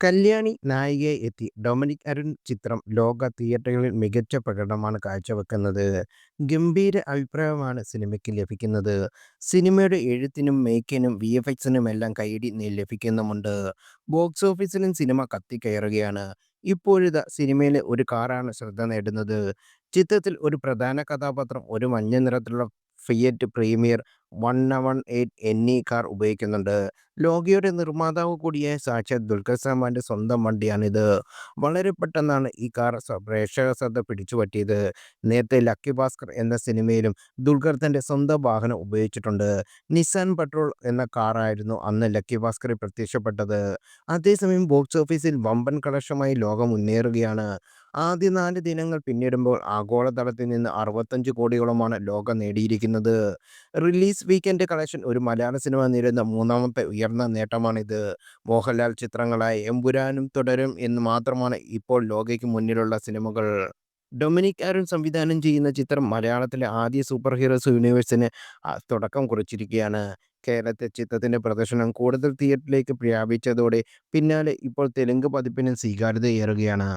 കല്യാണി നായികയെ എത്തി ഡൊമിനിക് അരുൺ ചിത്രം ലോക തിയേറ്ററുകളിൽ മികച്ച പ്രകടനമാണ് കാഴ്ചവെക്കുന്നത്. ഗംഭീര അഭിപ്രായമാണ് സിനിമയ്ക്ക് ലഭിക്കുന്നത്. സിനിമയുടെ എഴുത്തിനും മേക്കിനും വി എഫ് എക്സിനും എല്ലാം കൈയടി ലഭിക്കുന്നുമുണ്ട്. ബോക്സ് ഓഫീസിലും സിനിമ കത്തിക്കയറുകയാണ്. ഇപ്പോഴിതാ സിനിമയിലെ ഒരു കാറാണ് ശ്രദ്ധ നേടുന്നത്. ചിത്രത്തിൽ ഒരു പ്രധാന കഥാപാത്രം ഒരു മഞ്ഞ നിറത്തിലുള്ള Fiat Premier one one eight എന്നീ കാർ ഉപയോഗിക്കുന്നുണ്ട്. ലോകയുടെ നിർമ്മാതാവ് കൂടിയായ സാക്ഷാത് ദുൽഖർ സൽമാന്റെ സ്വന്തം വണ്ടിയാണിത്. വളരെ പെട്ടെന്നാണ് ഈ കാർ പ്രേക്ഷക ശ്രദ്ധ പിടിച്ചുപറ്റിയത്. നേരത്തെ ലക്കി ഭാസ്കർ എന്ന സിനിമയിലും ദുൽഖർ തന്റെ സ്വന്തം വാഹനം ഉപയോഗിച്ചിട്ടുണ്ട്. നിസാൻ പെട്രോൾ എന്ന കാറായിരുന്നു അന്ന് ലക്കി ഭാസ്കറിൽ പ്രത്യക്ഷപ്പെട്ടത്. അതേസമയം ബോക്സ് ഓഫീസിൽ വമ്പൻ കളക്ഷമായി ലോകം മുന്നേറുകയാണ്. ആദ്യ നാല് ദിനങ്ങൾ പിന്നിടുമ്പോൾ ആഗോളതലത്തിൽ നിന്ന് അറുപത്തഞ്ച് കോടിയോളമാണ് ലോകം നേടിയിരിക്കുന്നത്. റിലീസ് വീക്കെൻഡ് കളക്ഷൻ ഒരു മലയാള സിനിമ നേരിടുന്ന മൂന്നാമത്തെ ഉയർന്ന നേട്ടമാണിത്. മോഹൻലാൽ ചിത്രങ്ങളായ എമ്പുരാനും തുടരും എന്ന് മാത്രമാണ് ഇപ്പോൾ ലോകയ്ക്ക് മുന്നിലുള്ള സിനിമകൾ. ഡൊമിനിക് ആരുൺ സംവിധാനം ചെയ്യുന്ന ചിത്രം മലയാളത്തിലെ ആദ്യ സൂപ്പർ ഹീറോസ് യൂണിവേഴ്സിന് തുടക്കം കുറിച്ചിരിക്കുകയാണ്. കേരളത്തെ ചിത്രത്തിന്റെ പ്രദർശനം കൂടുതൽ തിയേറ്ററിലേക്ക് വ്യാപിച്ചതോടെ പിന്നാലെ ഇപ്പോൾ തെലുങ്ക് പതിപ്പിനും സ്വീകാര്യതയേറുകയാണ്.